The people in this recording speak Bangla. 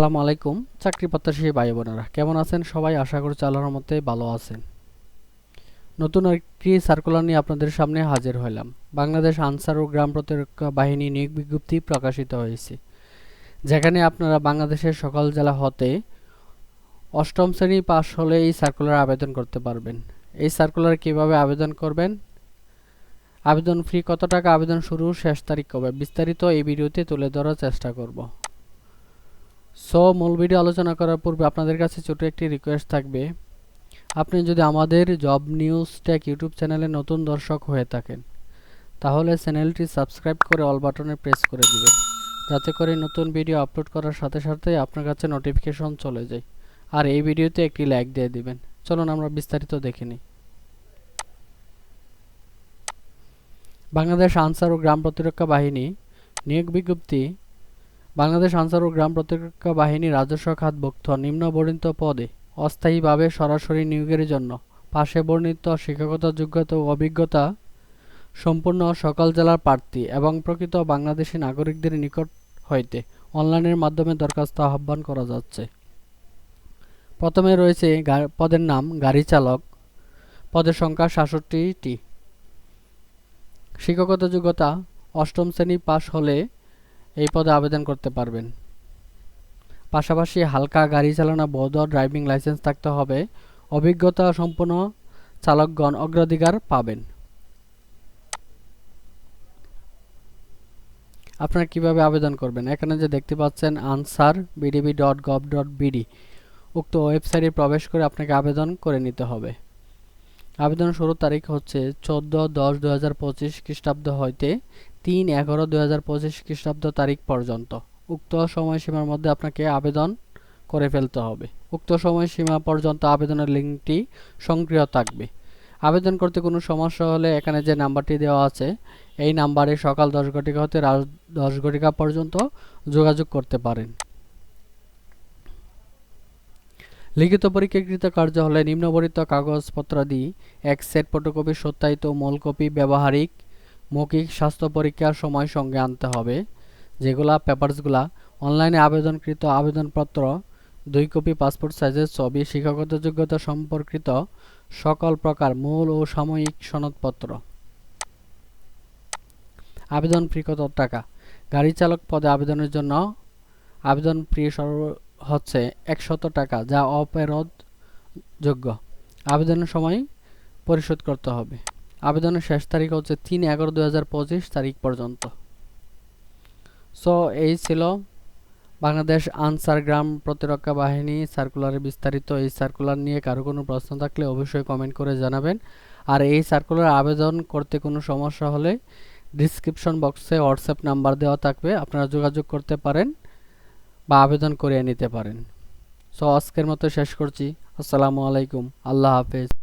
আসসালামু আলাইকুম, চাকরি প্রত্যাশী ভাই বোনেরা। কেমন আছেন? সবাই আশা করছি আল্লাহর মতে ভালো আছেন। নতুন একটি সার্কুলার নিয়ে আপনাদের সামনে হাজির হলাম বাংলাদেশ আনসার ও গ্রাম প্রতিরক্ষা বাহিনী নিয়োগ বিজ্ঞপ্তি প্রকাশিত হয়েছে, যেখানে আপনারা বাংলাদেশের সকল জেলা হতে অষ্টম শ্রেণি পাশ হলে এই সার্কুলার আবেদন করতে পারবেন। এই সার্কুলার কীভাবে আবেদন করবেন? আবেদন ফি কত টাকা? আবেদন শুরু শেষ তারিখ কবে? বিস্তারিত এই ভিডিওতে তুলে ধরার চেষ্টা করব। সো মূল ভিডিও আলোচনা করার পূর্বে আপনাদের কাছে ছোট একটি রিকোয়েস্ট থাকবে। আপনি যদি আমাদের জব নিউজ টেক ইউটিউব চ্যানেলে নতুন দর্শক হয়ে থাকেন, তাহলে চ্যানেলটি সাবস্ক্রাইব করে অল বাটনে প্রেস করে দিবেন। যাতে করে নতুন ভিডিও আপলোড করার সাথে সাথে আপনার কাছে নোটিফিকেশন চলে যায়। আর এই ভিডিওতে একটি লাইক দিয়ে দিবেন। চলুন আমরা বিস্তারিত দেখে নিই। বাংলাদেশ আনসার ও গ্রাম প্রতিরক্ষা বাহিনী নিয়োগ বিজ্ঞপ্তি বাংলাদেশ আনসার ও গ্রাম প্রতিরক্ষা বাহিনী রাজস্ব খাতভুক্ত নিম্নবর্ণিত পদে অস্থায়ীভাবে সরাসরি নিয়োগের জন্য পাশে বর্ণিত শিক্ষকতা, যোগ্যতা ও অভিজ্ঞতা সম্পূর্ণ সকল জেলার প্রার্থী এবং প্রকৃত বাংলাদেশী নাগরিকদের নিকট হইতে অনলাইনের মাধ্যমে দরখাস্ত আহ্বান করা যাচ্ছে। প্রথমে রয়েছে পদের নাম গাড়ি চালক। পদের সংখ্যা সাতষট্টিটি। শিক্ষকতা, যোগ্যতা অষ্টম শ্রেণি পাশ হলে এই পদে আবেদন করতে পারবেন। পাশাপাশি হালকা গাড়ি চালানো বৈধ ড্রাইভিং লাইসেন্স থাকতে হবে। অভিজ্ঞতা সম্পন্ন চালকগণ অগ্রাধিকার পাবেন। আপনারা কীভাবে আবেদন করবেন? এখানে যে দেখতে পাচ্ছেন Ansar VDP dot gov dot BD উক্ত ওয়েবসাইটে প্রবেশ করে আপনাকে আবেদন করে নিতে হবে। আবেদন শুরুর তারিখ হচ্ছে চোদ্দ দশ দু হাজার পঁচিশ খ্রিস্টাব্দ হইতে তিন এগারো দু হাজার পঁচিশ খ্রিস্টাব্দ তারিখ পর্যন্ত। উক্ত সময়সীমার মধ্যে আপনাকে আবেদন করে ফেলতে হবে। উক্ত সময়সীমা পর্যন্ত আবেদনের লিঙ্কটি সক্রিয় থাকবে। আবেদন করতে কোনো সমস্যা হলে এখানে যে নাম্বারটি দেওয়া আছে, এই নাম্বারে সকাল দশ ঘটিকা হতে রাত দশ ঘটিকা পর্যন্ত যোগাযোগ করতে পারেন। লিখিত পরীক্ষাকৃত কার্য হলে নিম্নবর্ণিত কাগজপত্রাদি এক সেট ফটোকপি, সত্যায়িত মূল কপি ব্যবহারিক মৌখিক স্বাস্থ্য পরীক্ষার সময় সঙ্গে আনতে হবে, যেগুলা পেপারসগুলা, অনলাইনে আবেদনকৃত আবেদনপত্র, দুই কপি পাসপোর্ট সাইজের ছবি, শিক্ষাগত যোগ্যতা সম্পর্কিত সকল প্রকার মূল ও সাময়িক সনদপত্র। আবেদন ফি কত টাকা? গাড়ি চালক পদে আবেদনের জন্য আবেদন ফি হচ্ছে একশত টাকা, যা অপেরদ যোগ্য আবেদনের সময় পরিশোধ করতে হবে। আবেদনের শেষ তারিখ হচ্ছে তিন এগারো দু তারিখ পর্যন্ত। সো এই ছিল বাংলাদেশ আনসার গ্রাম প্রতিরক্ষা বাহিনী সার্কুলারের বিস্তারিত। এই সার্কুলার নিয়ে কারও কোনো প্রশ্ন থাকলে অবশ্যই কমেন্ট করে জানাবেন। আর এই সার্কুলার আবেদন করতে কোনো সমস্যা হলে ডিসক্রিপশন বক্সে হোয়াটসঅ্যাপ নাম্বার দেওয়া থাকবে। আপনারা যোগাযোগ করতে পারেন বা আবেদন করে নিতে পারেন। সো আজকের মতো শেষ করছি। আসসালামু আলাইকুম। আল্লাহ হাফেজ।